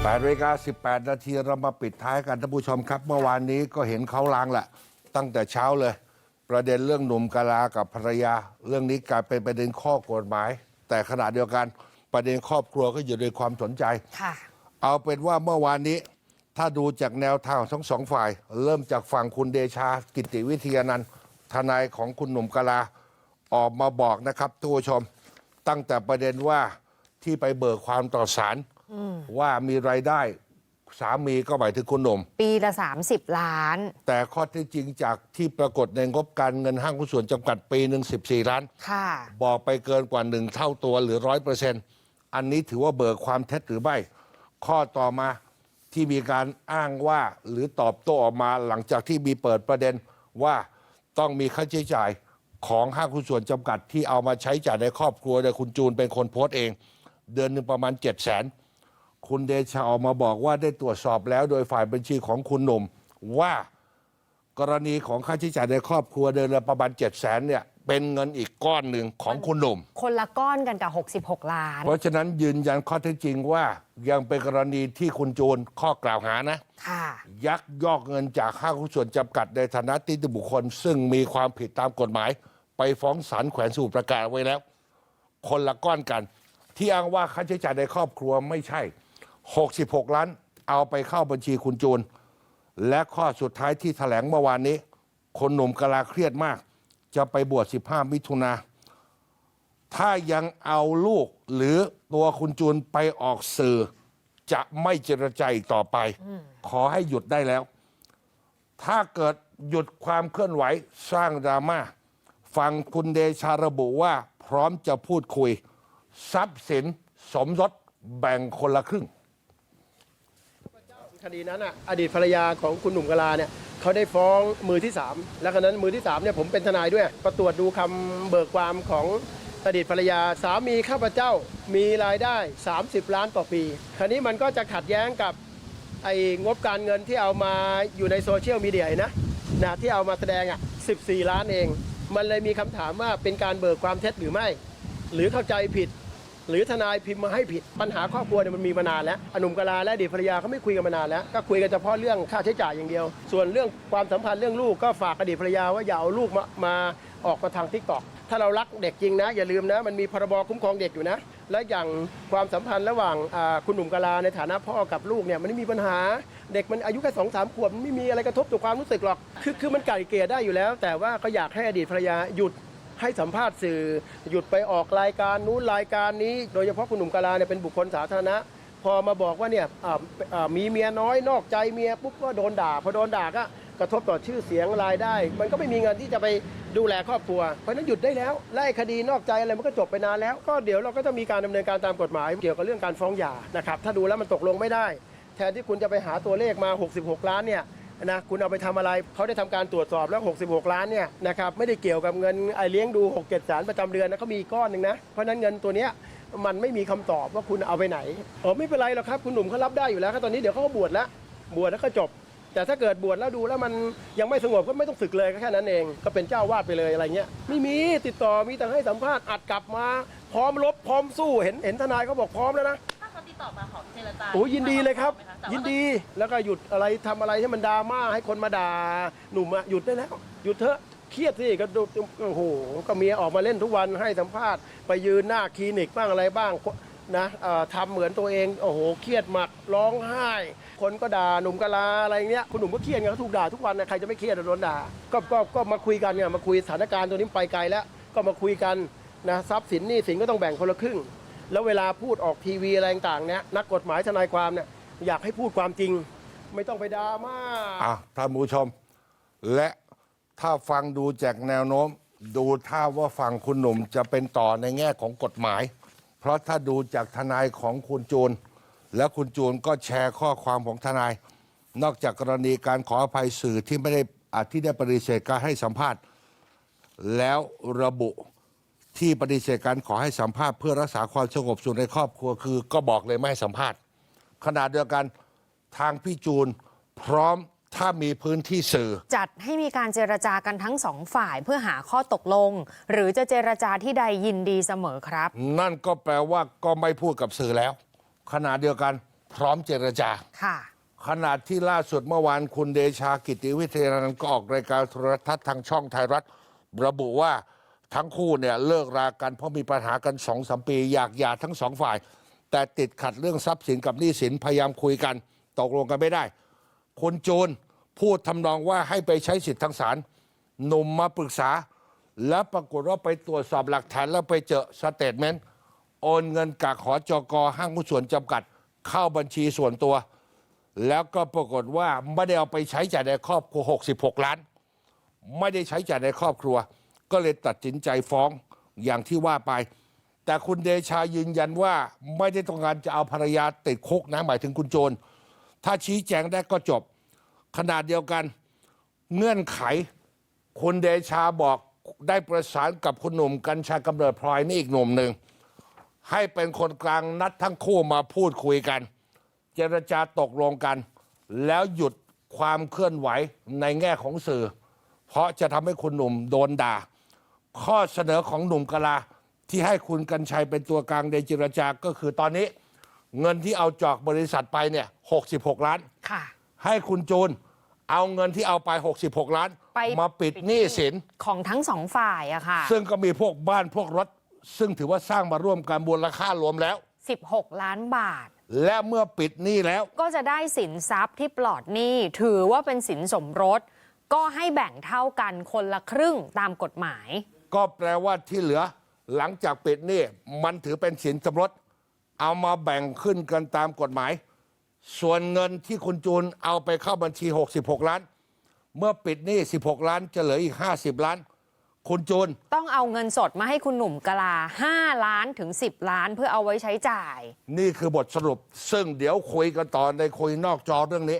8นาฬิกา18 นาทีเรามาปิดท้ายกันท่านผู้ชมครับ เมื่อวานนี้ก็เห็นเขาลางแหละ ตั้งแต่เช้าเลย ประเด็นเรื่องหนุ่มกาลากับภรรยา เรื่องนี้กลายเป็นประเด็นข้อกฎหมาย แต่ขณะเดียวกันประเด็นครอบครัวก็อยู่ในความสนใจ ค่ะ เอาเป็นว่าเมื่อวานนี้ ถ้าดูจากแนวทางของทั้งสองฝ่าย เริ่มจากฝั่งคุณเดชากิติวิทยานันท์ทนายของคุณหนุ่มกลาออกมาบอกนะครับทุกผู้ชม ตั้งแต่ประเด็นว่าที่ไปเบิกความต่อศาล ว่ามีรายได้สามีก็หมายถึงคุณหนุ่ม ปีละ 30 ล้าน แต่ข้อเที่จริงจากที่ปรากฏในงบการเงินห้างหุ้นส่วนจำกัดปีหนึ่ง14 ล้าน ค่ะ บอกไปเกินกว่าหนึ่งเท่าตัวหรือร้อยเปอร์เซ็นต์อันนี้ถือว่าเบิกความเท็จหรือไม่ ข้อต่อมาที่มีการอ้างว่าหรือตอบโต้ออกมาหลังจากที่มีเปิดประเด็นว่าต้องมีค่าใช้จ่ายของห้างหุ้นส่วนจำกัดที่เอามาใช้จ่ายในครอบครัวโดยคุณจูนเป็นคนโพสต์เอง เดือนหนึ่งประมาณ 7 0 0 0 0น คุณเดชาออกมาบอกว่าได้ตรวจสอบแล้วโดยฝ่ายบัญชีของคุณหนุ่ม ว่ากรณีของค่าใช้จ่ายในครอบครัวเดือนละประมาณ7 0 0 0 0นเนี่ยเป็นเงินอีกก้อนหนึ่งของคุณหนุ่ม คนละก้อนกันกับ 66 ล้าน เพราะฉะนั้นยืนยันข้อเท็จจริงว่ายังเป็นกรณีที่คุณจูนข้อกล่าวหานะ ค่ะ ยักยอกเงินจากห้างหุ้นส่วนจำกัดในฐานะนิติบุคคล ซึ่งมีความผิดตามกฎหมาย ไปฟ้องศาลแขวนสู่ประกาศไว้แล้ว คนละก้อนกัน ที่อ้างว่าค่าใช้จ่ายในครอบครัวไม่ใช่ 66 ล้าน เอาไปเข้าบัญชีคุณจูน และข้อสุดท้ายที่แถลงเมื่อวานนี้ คนหนุ่มกะลาเครียดมาก จะไปบวช 15 มิถุนาถ้ายังเอาลูกหรือตัวคุณจูนไปออกสื่อ จะไม่เจรจาอีกต่อไป ขอให้หยุดได้แล้ว ถ้าเกิดหยุดความเคลื่อนไหวสร้างดราม่าฟังคุณเดชาระบุว่าพร้อมจะพูดคุย ทรัพย์สินสมรสแบ่งคนละครึ่ง คดีนั้นอะอดีตภรรยาของคุณหนุ่มกลาเนี่ยเขาได้ฟ้องมือที่ 3 แล้วคราวนั้นมือที่3เนี่ยผมเป็นทนายด้วยก็ตรวจดูคำเบิกความของอดีตภรรยาสามีข้าพเจ้ามีรายได้ 30 ล้านต่อปี คราวนี้มันก็จะขัดแย้งกับไอ้งบการเงินที่เอามาอยู่ในโซเชียลมีเดียนะนะที่เอามาแสดงอะ 14 ล้านเอง มันเลยมีคำถามว่าเป็นการเบิกความเท็จหรือไม่ หรือเข้าใจผิด หรือทนายพิมพ์มาให้ผิดปัญหาครอบครัวเนี่ยมันมีมานานแล้วอนุมกลาและอดีตภรรยาเขาไม่คุยกันมานานแล้ว ก็คุยกันเฉพาะเรื่องค่าใช้จ่ายอย่างเดียว ส่วนเรื่องความสัมพันธ์เรื่องลูกก็ฝากอดีตภรรยาว่าอย่าเอาลูกมามาออกมาทางทิกตอกถ้าเรารักเด็กจริงนะ อย่าลืมนะ มันมีพรบคุ้มครองเด็กอยู่นะ และอย่างความสัมพันธ์ระหว่างคุณหนุ่มกะลาในฐานะพ่อกับลูกเนี่ยมันไม่มีปัญหาเด็กมันอายุแค่สองสามขวบไม่มีอะไรกระทบต่อความรู้สึกหรอกคือคือมันไก่เกลี่ยได้อยู่แล้ว แต่ว่าก็อยากให้อดีตภรรยาหยุด ให้สัมภาษณ์สื่อ หยุดไปออกรายการนู้นรายการนี้ โดยเฉพาะคุณหนุ่มกาลาเนี่ยเป็นบุคคลสาธารณะ พอมาบอกว่าเนี่ยมีเมียน้อยนอกใจเมียปุ๊บก็โดนด่าพอโดนด่าก็กระทบต่อชื่อเสียงรายได้ มันก็ไม่มีเงินที่จะไปดูแลครอบครัว เพราะฉะนั้นหยุดได้แล้วไล่คดีนอกใจอะไรมันก็จบไปนานแล้ว ก็เดี๋ยวเราก็จะมีการดำเนินการตามกฎหมาย เกี่ยวกับเรื่องการฟ้องหย่านะครับถ้าดูแล้วมันตกลงไม่ได้ แทนที่คุณจะไปหาตัวเลขมา 66 ล้านเนี่ย นะคุณเอาไปทำอะไรเขาได้ทำการตรวจสอบแล้ว 66 ล้านเนี่ยนะครับไม่ได้เกี่ยวกับเงินไอเลี้ยงดู6 7แสนประจำเดือนนะเขามีก้อนหนึ่งนะ เพราะนั้นเงินตัวเนี้ยมันไม่มีคำตอบว่าคุณเอาไปไหนอ๋อไม่เป็นไรหรอกครับ คุณหนุ่มเขารับได้อยู่แล้วครับตอนนี้เดี๋ยวเขาก็บวชแล้วบวชแล้วก็จบ แต่ถ้าเกิดบวชแล้วดูแล้วมันยังไม่สงบก็ไม่ต้องศึกเลยก็แค่นั้นเอง ก็เป็นเจ้าวาดไปเลยอะไรเงี้ยไม่มีติดต่อมีแต่ให้สัมภาษณ์อัดกลับมา พร้อมรบพร้อมสู้เห็นเห็นทนายเขาบอกพร้อมแล้วนะ ติดต่อมาขอเจรจาโอ้ยยินดีเลยครับไหมะแต่ว่ายินดีแล้วก็หยุดอะไรทำอะไรให้มันดราม่าให้คนมาด่าหนุ่มอะหยุดได้แล้วหยุดเถอะเครียดสิก็ดูโอ้โหก็เมียออกมาเล่นทุกวันให้สัมภาษณ์ไปยืนหน้าคลินิกบ้างอะไรบ้างนะเอ่อทำเหมือนตัวเองโอ้โหเครียดมากร้องไห้ คนก็ด่าหนุ่มกะลาอะไรเงี้ยคุณหนุ่มก็เครียดไงเขาถูกด่าทุกวันนะใครจะไม่เครียดอะโดนด่าก็ก็ก็มาคุยกันเนี่ยมาคุยสถานการณ์ตัวนี้ไปไกลแล้ว ก็มาคุยกันนะทรัพย์สินหนี้สินก็ต้องแบ่งคนละครึ่ง แล้วเวลาพูดออกทีวีอะไรต่างๆเนี่ยนักกฎหมายทนายความเนี่ยอยากให้พูดความจริง ไม่ต้องไปดราม่าอะท่านผู้ชม และถ้าฟังดูจากแนวโน้ม ดูท่าว่าฝั่งคุณหนุ่มจะเป็นต่อในแง่ของกฎหมาย เพราะถ้าดูจากทนายของคุณจูน และคุณจูนก็แชร์ข้อความของทนาย นอกจากกรณีการขออภัยสื่อที่ไม่ได้อาที่ได้ปฏิเสธการให้สัมภาษณ์ แล้วระบุ ที่ปฏิเสธการขอให้สัมภาษณ์เพื่อรักษาความสงบสุขในครอบครัวคือ ก็บอกเลยไม่ให้สัมภาษณ์ขณะเดียวกันทางพี่จูนพร้อมถ้ามีพื้นที่สื่อ จัดให้มีการเจรจากันทั้งสองฝ่ายเพื่อหาข้อตกลง หรือจะเจรจาที่ใดยินดีเสมอครับ นั่นก็แปลว่าก็ไม่พูดกับสื่อแล้ว ขณะเดียวกันพร้อมเจรจา ค่ะขณะที่ล่าสุดเมื่อวานคุณเดชากิติวิทยานันท์ก็ออกรายการโทรทัศน์ทางช่องไทยรัฐ ระบุว่า ทั้งคู่เนี่ยเลิกรากันเพราะมีปัญหากันสองสมปี อยากหย่าทั้งสองฝ่าย แต่ติดขัดเรื่องทรัพย์สินกับหนี้สินพยายามคุยกัน ตกลงกันไม่ได้คุณจูนพูดทำนองว่าให้ไปใช้สิทธิ์ทางศาลหนุ่มมาปรึกษา แล้วปรากฏว่าไปตรวจสอบหลักฐานแล้วไปเจอสเตทเมนต์โอนเงินจากหอจกห้างหุ้นส่วนจำกัด เข้าบัญชีส่วนตัว แล้วก็ปรากฏว่าไม่ได้เอาไปใช้จ่ายในครอบครัว 66 ล้าน ไม่ได้ใช้จ่ายในครอบครัว ก็เลยตัดสินใจฟ้องอย่างที่ว่าไป แต่คุณเดชายืนยันว่าไม่ได้ต้องการจะเอาภรรยาติดคุกนะหมายถึงคุณโจรถ้าชี้แจงได้ก็จบ ขนาดเดียวกัน เงื่อนไข คุณเดชาบอกได้ประสานกับคุณหนุ่มกัญชากำเนิดพลอยนี่อีกหนุ่มหนึ่งให้เป็นคนกลางนัดทั้งคู่มาพูดคุยกัน เจรจาตกลงกัน แล้วหยุดความเคลื่อนไหวในแง่ของสื่อ เพราะจะทำให้คุณหนุ่มโดนด่า ข้อเสนอของหนุ่มกลาที่ให้คุณกัญชัยเป็นตัวกลางในเจรจาก็คือตอนนี้ เงินที่เอาจอกบริษัทไปเนี่ย66 ล้าน ค่ะ ให้คุณจูนเอาเงินที่เอาไป 66 ล้าน ไปมาปิดหนี้ สิน ของทั้งสองฝ่ายอะค่ะซึ่งก็มีพวกบ้านพวกรถ ซึ่งถือว่าสร้างมาร่วมกันมูลค่ารวมแล้ว 16 ล้านบาท และเมื่อปิดหนี้แล้ว ก็จะได้สินทรัพย์ที่ปลอดหนี้ถือว่าเป็นสินสมรส ก็ให้แบ่งเท่ากันคนละครึ่งตามกฎหมาย ก็แปลว่าที่เหลือหลังจากปิดหนี้มันถือเป็นสินสมรสเอามาแบ่งขึ้นกันตามกฎหมาย ส่วนเงินที่คุณจูนเอาไปเข้าบัญชี 66 ล้าน เมื่อปิดหนี้ 16 ล้านจะเหลืออีก 50 ล้าน คุณจูน ต้องเอาเงินสดมาให้คุณหนุ่มกลา 5 ล้านถึง 10 ล้านเพื่อเอาไว้ใช้จ่าย นี่คือบทสรุป ซึ่งเดี๋ยวคุยกันต่อในคุยนอกจอเรื่องนี้